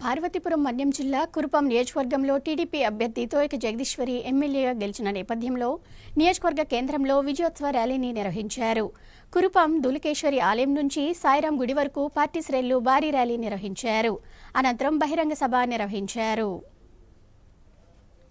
పార్వతీపురం మన్యం జిల్లా కురుపం నియోజకవర్గంలో టీడీపీ అభ్యర్థి తోయక జగదీశ్వరి ఎమ్మెల్యేగా గెలిచిన నేపథ్యంలో నియోజకవర్గ కేంద్రంలో విజయోత్సవ ర్యాలీని నిర్వహించారు. కురుపం దులికేశ్వరి ఆలయం నుంచి సాయిరాం గుడి వరకు పార్టీ శ్రేణులు భారీ ర్యాలీ నిర్వహించారు. అనంతరం బహిరంగ సభ నిర్వహించారు.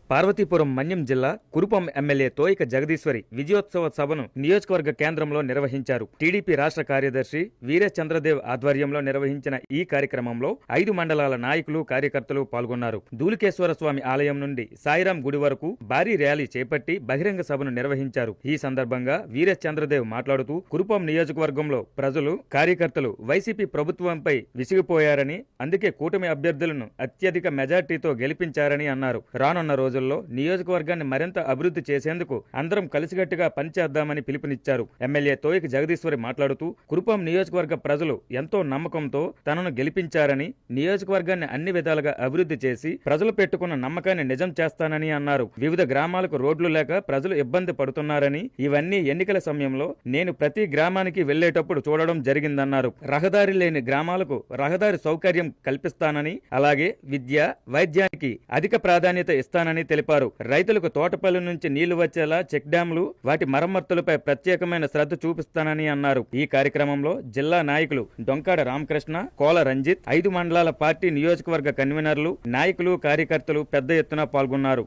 పార్వతీపురం మన్యం జిల్లా కురుపం ఎమ్మెల్యే తోయిక జగదీశ్వరి విజయోత్సవ సభను నియోజకవర్గ కేంద్రంలో నిర్వహించారు. టీడీపీ రాష్ట్ర కార్యదర్శి వీరే చంద్రదేవ్ ఆధ్వర్యంలో నిర్వహించిన ఈ కార్యక్రమంలో ఐదు మండలాల నాయకులు కార్యకర్తలు పాల్గొన్నారు. దూలికేశ్వర స్వామి ఆలయం నుండి సాయిరాం గుడి వరకు భారీ ర్యాలీ చేపట్టి బహిరంగ సభను నిర్వహించారు. ఈ సందర్భంగా వీరే చంద్రదేవ్ మాట్లాడుతూ కురుపం నియోజకవర్గంలో ప్రజలు కార్యకర్తలు వైసీపీ ప్రభుత్వంపై విసిగిపోయారని అందుకే కూటమి అభ్యర్థులను అత్యధిక మెజార్టీతో గెలిపించారని అన్నారు. రానున్న రోజు రోజుల్లో నియోజకవర్గాన్ని మరింత అభివృద్ధి చేసేందుకు అందరం కలిసికట్టుగా పనిచేద్దామని పిలుపునిచ్చారు. ఎమ్మెల్యే తోయక జగదీశ్వరి మాట్లాడుతూ కురుపం నియోజకవర్గ ప్రజలు ఎంతో నమ్మకంతో తనను గెలిపించారని నియోజకవర్గాన్ని అన్ని విధాలుగా అభివృద్ధి చేసి ప్రజలు పెట్టుకున్న నమ్మకాన్ని నిజం చేస్తానని అన్నారు. వివిధ గ్రామాలకు రోడ్లు లేక ప్రజలు ఇబ్బంది పడుతున్నారని ఇవన్నీ ఎన్నికల సమయంలో నేను ప్రతి గ్రామానికి వెళ్ళేటప్పుడు చూడడం జరిగిందన్నారు. రహదారి లేని గ్రామాలకు రహదారి సౌకర్యం కల్పిస్తానని అలాగే విద్య వైద్యానికి అధిక ప్రాధాన్యత ఇస్తానని తెలిపారు. రైతులకు తోటపల్లి నుంచి నీళ్ళు వచ్చేలా చెక్ డ్యాంలు వాటి మరమ్మతులపై ప్రత్యేకమైన శ్రద్ధ చూపిస్తానని అన్నారు. ఈ కార్యక్రమంలో జిల్లా నాయకులు డొంకాడ రామకృష్ణ కోల రంజిత్ ఐదు మండలాల పార్టీ నియోజకవర్గ కన్వీనర్లు నాయకులు కార్యకర్తలు పెద్ద ఎత్తున పాల్గొన్నారు.